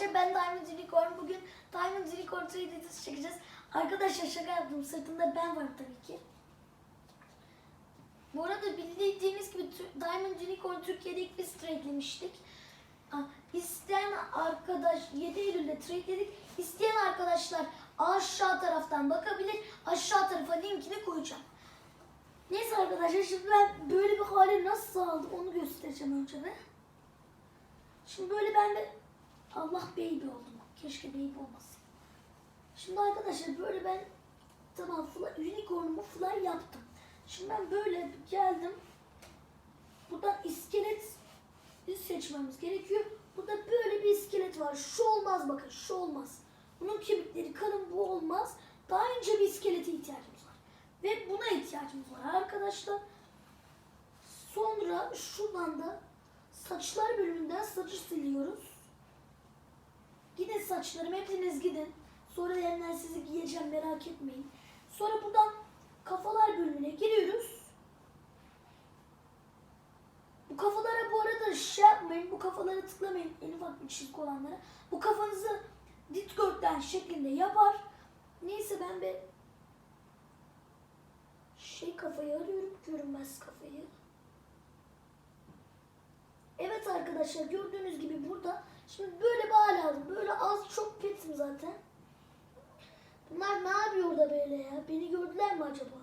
arkadaşlar ben Diamond Unicorn. Bugün Diamond Unicorn 3 videosu çekeceğiz. Arkadaşlar şaka yaptım. Sırtında ben varım tabii ki. Bu arada bildiğiniz gibi Diamond Unicorn Türkiye'de ilk biz trade'lemiştik. İsteyen arkadaş 7 Eylül'de trade'ledik. İsteyen arkadaşlar aşağı taraftan bakabilir. Aşağı tarafa linkini koyacağım. Neyse arkadaşlar şimdi ben böyle bir hale nasıl aldım onu göstereceğim önce de. Şimdi böyle ben de Allah baby oldum. Keşke baby olmasın. Şimdi arkadaşlar böyle ben tamam fly, unicornumu fly yaptım. Şimdi ben böyle geldim. Buradan iskelet seçmemiz gerekiyor. Burada böyle bir iskelet var. Şu olmaz bakın şu olmaz. Bunun kemikleri kalın bu olmaz. Daha önce bir iskelete ihtiyacımız var. Ve buna ihtiyacımız var arkadaşlar. Sonra şuradan da saçlar bölümünden saçı siliyoruz. Gidin saçlarım hepiniz gidin. Sonra yeniden sizi giyeceğim merak etmeyin. Sonra buradan kafalar bölümüne giriyoruz. Bu kafalara bu arada şey yapmayın. Bu kafalara tıklamayın. En ufak bir çizgi olanlara. Bu kafanızı dikdörtgen şeklinde yapar. Neyse ben bir şey kafayı arıyorum. Görünmez kafayı. Evet arkadaşlar gördüğünüz gibi burada şimdi böyle hal aldım. Böyle az çok petim zaten. Bunlar ne yapıyor orada böyle ya? Beni gördüler mi acaba?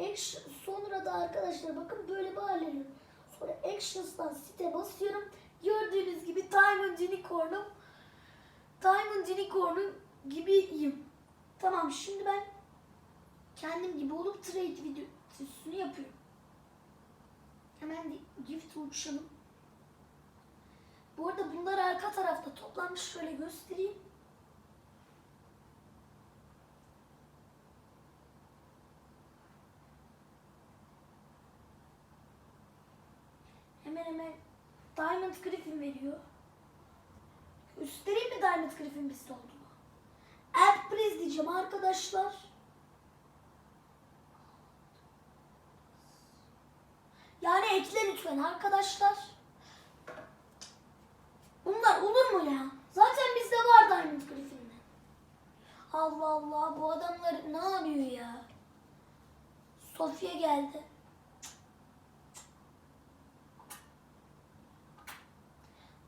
Action, sonra da arkadaşlar bakın böyle alıyorum. Sonra Actions'tan site basıyorum. Gördüğünüz gibi Diamond Unicorn'um Diamond Unicorn'um gibiyim. Tamam şimdi ben kendim gibi olup trade videosunu yapıyorum. Hemen gift uçalım. Bu arada bunlar arka tarafta toplanmış. Şöyle göstereyim. Hemen hemen Diamond Griffin veriyor. Göstereyim mi Diamond Griffin bizde olduğunu? Please diyeceğim arkadaşlar. Yani ekle lütfen arkadaşlar. Bunlar olur mu ya? Zaten bizde var Diamond Griffin'de. Allah Allah bu adamlar ne yapıyor ya? Sofya geldi.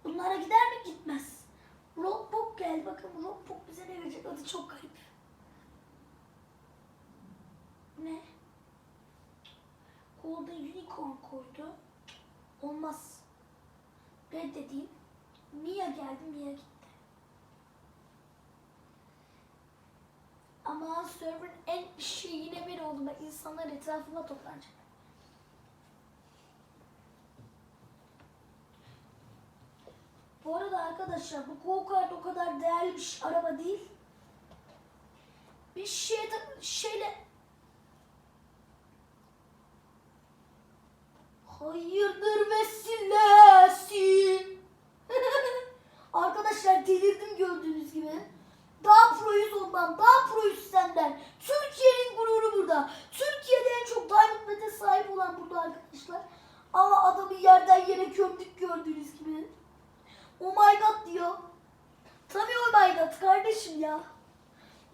Bunlara gider mi? Gitmez. Rockbook geldi. Bakın Rockbook bize ne verecek? Adı çok garip. Ne? Golden Unicorn koydu. Olmaz. Reddedeyim. Mia geldi, Mia gitti. Ama server'ın en şey yine bir olduğunda insanlar etrafıma toplanacak. Bu arada arkadaşlar bu go-kart o kadar değerli bir şey- araba değil. Bir şey şeyle Hayırdır vesilesin. Delirdim gördüğünüz gibi. Daha proyuz ondan, daha proyuz senden. Türkiye'nin gururu burada. Türkiye'de en çok Diamond Med'e sahip olan burada arkadaşlar. Ama adamı yerden yere gömdük gördüğünüz gibi. Oh my god diyor. Tabii oh my god kardeşim ya.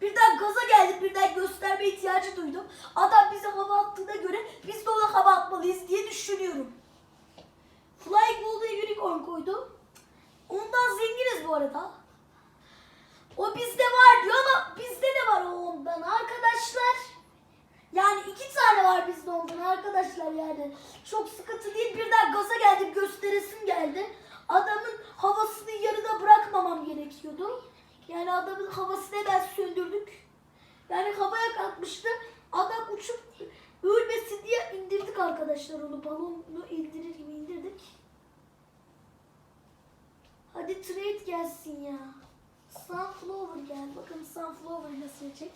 Birden gaza geldim, birden gösterme ihtiyacı duydum. Adam bize hava attığına göre biz de ona hava atmalıyız diye düşünüyorum. Flying Golden Unicorn koydu. Zenginiz bu arada. O bizde var diyor ama bizde de var o ondan arkadaşlar. Yani iki tane var bizde ondan arkadaşlar yani. Çok sıkıntı değil. Birden gaza geldim gösteresim geldi. Adamın havasını yarıda bırakmamam gerekiyordu. Yani adamın havasını hemen söndürdük. Yani havaya kalkmıştı. Adam uçup ölmesin diye indirdik arkadaşlar onu. Balonu indirir gibi indirdik. Hadi trade gelsin ya. Sunflower gel. Bakın Sunflower nasıl gelecek.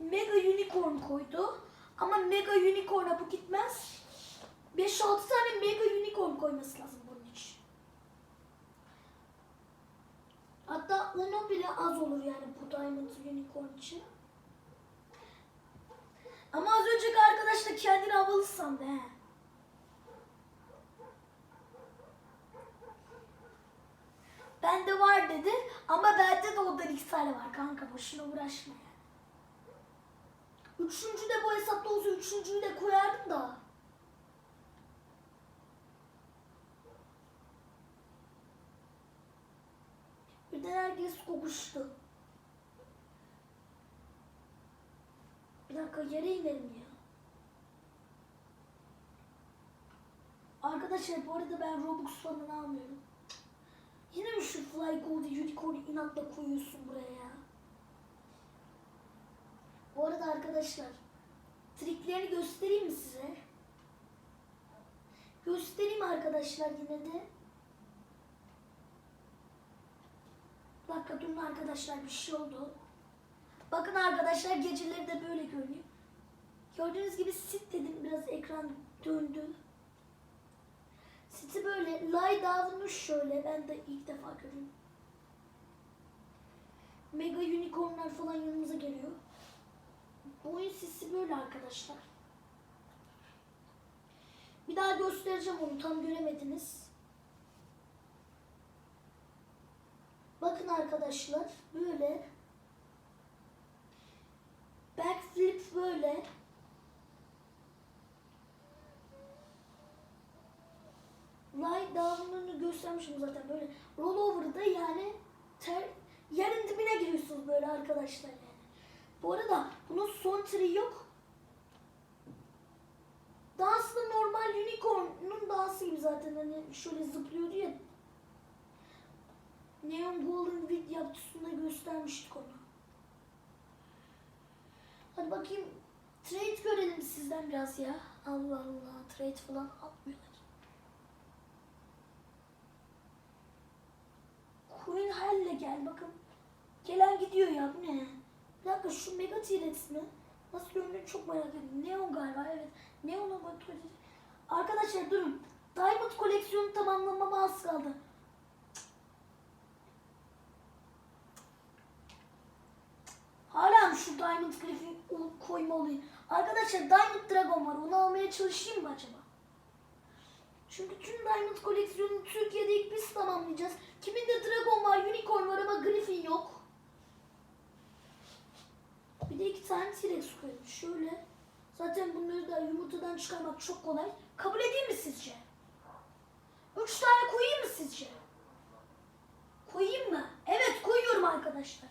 Mega Unicorn koydu. Ama Mega Unicorn'a bu gitmez. 5-6 tane Mega Unicorn koyması lazım bunun için. Hatta onu bile az olur yani bu Diamond Unicorn için. Ama az önceki arkadaş da kendini havalı sandı he. Ben Ama bende de ondan iki tane var kanka. Boşuna uğraşma yani. Üçüncü de bu hesapta olsa üçüncüyü de koyardım da. Birden herkes kokuştu. Bir dakika yere inelim ya. Arkadaşlar bu arada ben Robux falan almıyorum. Yine mi şu Fly Gold Unicorn inatla koyuyorsun buraya ya? Bu arada arkadaşlar triklerini göstereyim mi size? Göstereyim arkadaşlar yine de. Bir dakika durun arkadaşlar bir şey oldu. Bakın arkadaşlar geceleri de böyle görünüyor. Gördüğünüz gibi sit dedim biraz ekran döndü. Siti böyle lie down'muş şöyle ben de ilk defa görüyorum. Mega unicornlar falan yanımıza geliyor. Bu oyun sisi böyle arkadaşlar. Bir daha göstereceğim onu tam göremediniz. Bakın arkadaşlar böyle. Backflip böyle. Göstermişim zaten böyle. Rollover'da yani ter, yerin dibine giriyorsunuz böyle arkadaşlar yani. Bu arada bunun son tri yok. Dansı da normal unicorn'un dansı gibi zaten hani şöyle zıplıyordu ya. Neon Golden Vid yaptısında göstermiştik onu. Hadi bakayım trade görelim sizden biraz ya. Allah Allah trade falan atmıyorlar. Queen Hell'le gel bakın. Gelen gidiyor ya bu ne? Bir dakika şu Mega T-Rex mi? Nasıl göründüğünü çok merak ediyorum. Neon galiba evet. Neon'a bakıyor. Arkadaşlar durun. Diamond koleksiyonu tamamlamama az kaldı. Hala mı şu Diamond Griffin koymalıyım? Arkadaşlar Diamond Dragon var. Onu almaya çalışayım mı acaba? Çünkü tüm Diamond koleksiyonunu Türkiye'de ilk biz tamamlayacağız. Kiminde Dragon var, Unicorn var ama Griffin yok. Bir de iki tane T-Rex koymuş. Şöyle. Zaten bunları da yumurtadan çıkarmak çok kolay. Kabul edeyim mi sizce? Üç tane koyayım mı sizce? Koyayım mı? Evet koyuyorum arkadaşlar.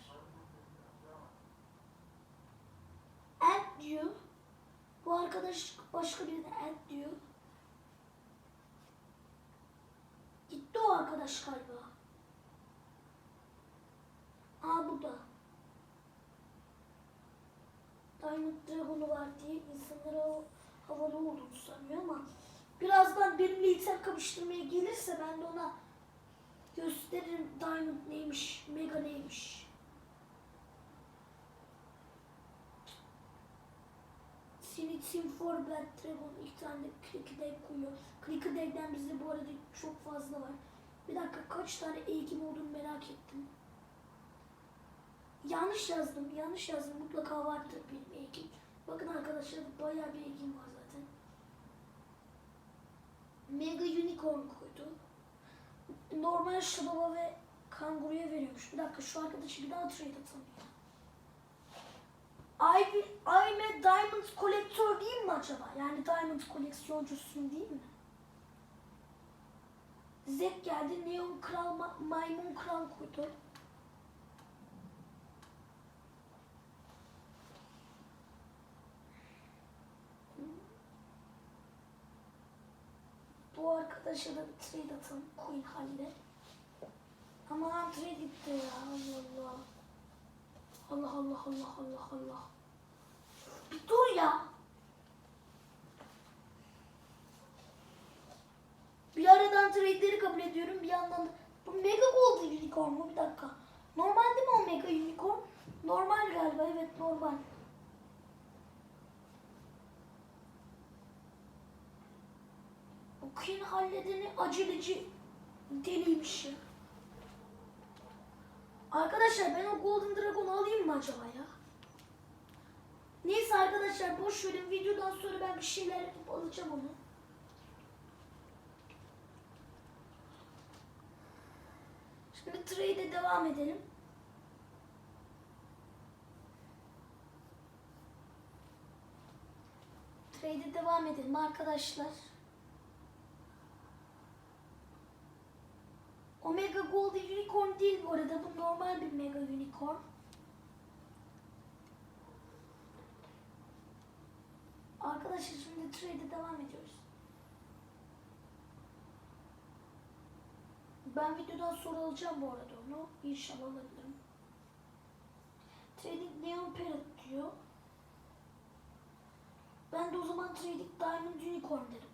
Add diyor. Bu arkadaş başka biri de add diyor. Gitti o arkadaş galiba. Aa bu da. Diamond Dragon'u var diye insanlara havalı olduğunu sanıyor ama birazdan benimle item kapıştırmaya gelirse ben de ona gösteririm Diamond neymiş, Mega neymiş. Seni Team for Black Dragon ilk tane Cricket Egg koyuyor. Cricket Egg'den bizde bu arada çok fazla var. Bir dakika kaç tane eğitim olduğunu merak ettim. Yanlış yazdım, yanlış yazdım. Mutlaka vardır benim eğitim. Bakın arkadaşlar bayağı bir eğitim var zaten. Mega Unicorn koydu. Normal şababa ve kanguruya veriyormuş. Bir dakika şu arkadaşı bir daha trade atalım. I'm, I'm a Diamond kolektör değil mi acaba? Yani Diamond koleksiyoncusun değil mi? Zek geldi. Neon Kral, Ma- Maymun Kral koydu. Bu arkadaşa da trade atalım. Coin haline. Aman trade gitti ya. Allah Allah. Allah Allah Allah Allah Allah. Bir dur ya. Bir aradan trade'leri kabul ediyorum. Bir yandan da bu Mega Gold Unicorn mu? Bir dakika. Normal değil mi o Mega Unicorn? Normal galiba. Evet normal. kin halledeni aceleci deliymiş ya. Arkadaşlar ben o Golden Dragon'u alayım mı acaba ya? Neyse arkadaşlar boş verin videodan sonra ben bir şeyler yapıp alacağım onu. Şimdi trade'e devam edelim. Trade'e devam edelim arkadaşlar. Omega Golden Unicorn değil bu arada. Bu normal bir Mega Unicorn. Arkadaşlar şimdi trade'e devam ediyoruz. Ben videodan sonra alacağım bu arada onu. İnşallah alabilirim. Trading Neon Parrot diyor. Ben de o zaman Trading Diamond Unicorn derim.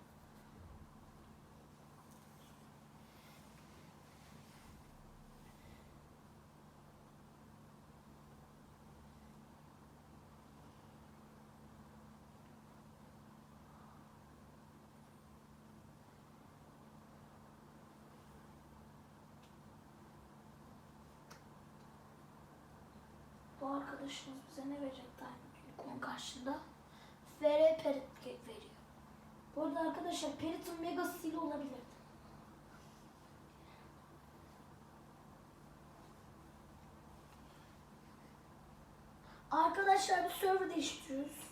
Bu arkadaşımız bize ne verecek Unicorn karşında? FR Parrot veriyor. Bu arada arkadaşlar Parrot'ın Mega Seal olabilirdi. Arkadaşlar bir server değiştiriyoruz.